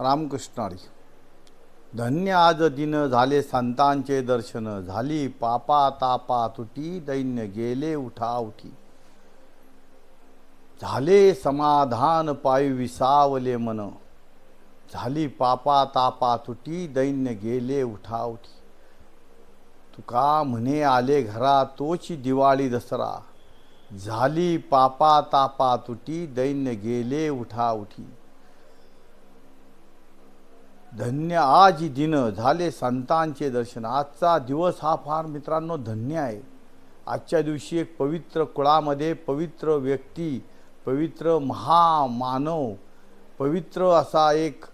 रामकृष्णारी. धन्य आज दिन झाले संतांचे दर्शन. झाली पापा तापा तुटी दैन्य गेले उठा उठी झाले समाधान पायी विसावले मन. झाली पापा तापा तुटी दैन्य गेले उठा उठी तुका म्हणे आले घरा तोची दिवाळी दसरा. झाली पापा तापा तुटी दैन्य गेले उठा उठी धन्य आज दिन झाले संतांचे दर्शन. आजचा दिवस हा फार मित्रांनो धन्य आहे. आजच्या दिवशी एक पवित्र कुळामध्ये पवित्र व्यक्ती पवित्र महामानव पवित्र असा एक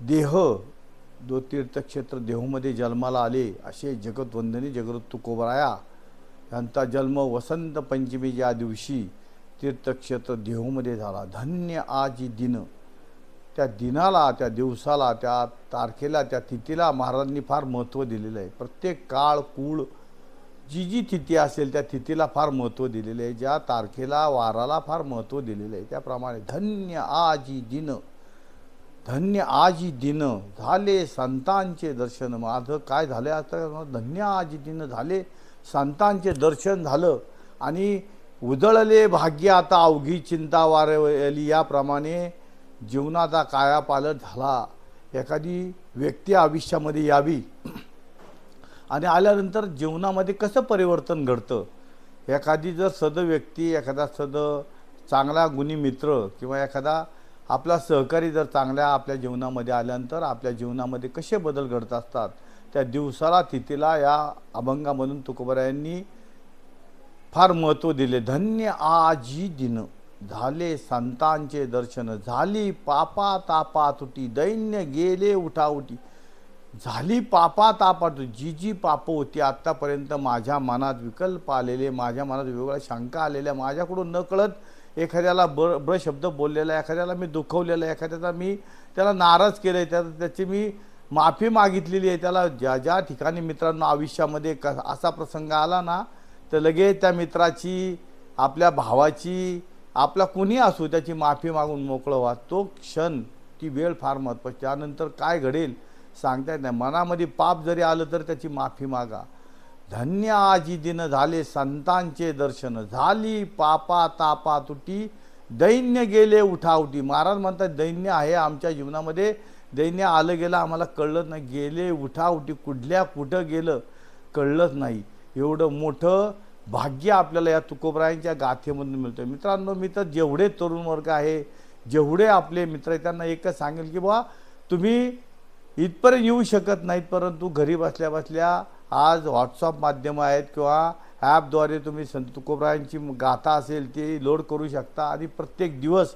देह दो तीर्थक्षेत्र देहूमध्ये जन्माला आले असे जगतवंदनी जगत तुकोबराया यांचा जन्म वसंत पंचमीच्या दिवशी तीर्थक्षेत्र देहूमध्ये झाला. धन्य आजी दिन. त्या दिनाला त्या दिवसाला त्या तारखेला त्या तिथीला महाराजांनी फार महत्त्व दिलेलं आहे. प्रत्येक काळ कुळ जी जी तिथी असेल त्या तिथीला फार महत्त्व दिलेलं आहे. ज्या तारखेला वाराला फार महत्त्व दिलेलं आहे. त्याप्रमाणे धन्य आजी दिन धन्य आजी दिन झाले संतांचे दर्शन. माझं काय झालं आता धन्य आजी दिन झाले संतांचे दर्शन झालं आणि उजळले भाग्य आता अवघी चिंता वारली याप्रमाणे जीवनाचा कायापालट झाला. एखादी व्यक्ती आयुष्यामध्ये यावी. आणि आल्यानंतर जीवनामध्ये कसं परिवर्तन घडतं? एखादी जर सद व्यक्ती एखादा सद चांगला गुणी मित्र किंवा एखादा आपला सहकारी जर चांगल्या आपल्या जीवनामध्ये आल्यानंतर आपल्या जीवनामध्ये कसे बदल घडत असतात? त्या दिवसाला तिथीला या अभंगामधून तुकोबरायांनी फार महत्त्व दिले. धन्य आजी दिन. झाले संतांचे दर्शन झाली पापा तापा तुटी दैन्य गेले उठाउटी. झाली पापा तापा तुटी जी जी पापं होती आत्तापर्यंत माझ्या मनात विकल्प आलेले माझ्या मनात वेगवेगळ्या शंका आलेल्या माझ्याकडून नकळत एखाद्याला ब ब्र शब्द बोललेला एखाद्याला मी दुखवलेला एखाद्याचा मी त्याला नाराज केलं आहे त्या त्याची मी माफी मागितलेली आहे. त्याला ज्या ज्या ठिकाणी मित्रांनो आयुष्यामध्ये क असा प्रसंग आला ना तर लगेच त्या मित्राची आपल्या भावाची आपला कुणी असू त्याची माफी मागून मोकळं व्हा. तो क्षण ती वेळ फार महत्त्वाची त्यानंतर काय घडेल सांगता येत नाही. मनामध्ये पाप जरी आलं तर त्याची माफी मागा. धन्य आजी दिन झाले संतांचे दर्शन. झाली पापा तापा तुटी दैन्य गेले उठाउटी. महाराज म्हणतात दैन्य आहे आमच्या जीवनामध्ये. दैन्य आलं गेलं आम्हाला कळलंच नाही. गेले उठाउटी. कुठल्या कुठं गेलं कळलंच नाही. एवढं मोठं भाग्य आपल्याला या तुकोबरायांच्या गाथेमधून मिळतं मित्रांनो मी तर जेवढे तरुण वर्ग आहे जेवढे आपले मित्र आहेत त्यांना एकच सांगेल की बा तुम्ही इथपर्यंत येऊ शकत नाहीत परंतु घरी बसल्या बसल्या आज व्हॉट्सअप माध्यम आहेत किंवा ॲपद्वारे तुम्ही संत तुकोबरायांची गाथा असेल ती लोड करू शकता. आणि प्रत्येक दिवस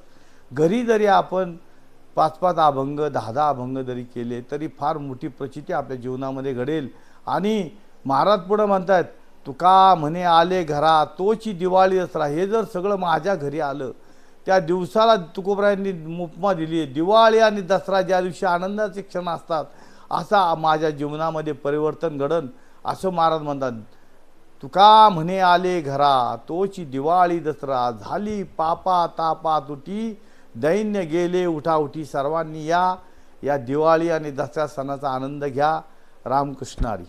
घरी जरी आपण पाच पाच अभंग दहा दहा अभंग जरी केले तरी फार मोठी प्रचिती आपल्या जीवनामध्ये घडेल. आणि महाराज पुढं म्हणतात तुका म्हणे आले घरा तोची दिवाळी दसरा हे जर सगळं माझ्या घरी आलं त्या दिवसाला तुकोबरायांनी उपमा दिली. दिवाळी आणि दसरा ज्या दिवशी आनंदाचे क्षण असतात असा माझ्या जीवनामध्ये परिवर्तन घडन असं महाराज म्हणतात. तुका म्हणे आले घरा तोची दिवाळी दसरा झाली पापा तापा तुटी दैन्य गेले उठाउठी सर्वांनी या या दिवाळी आणि दसऱ्या सणाचा आनंद घ्या. रामकृष्णारी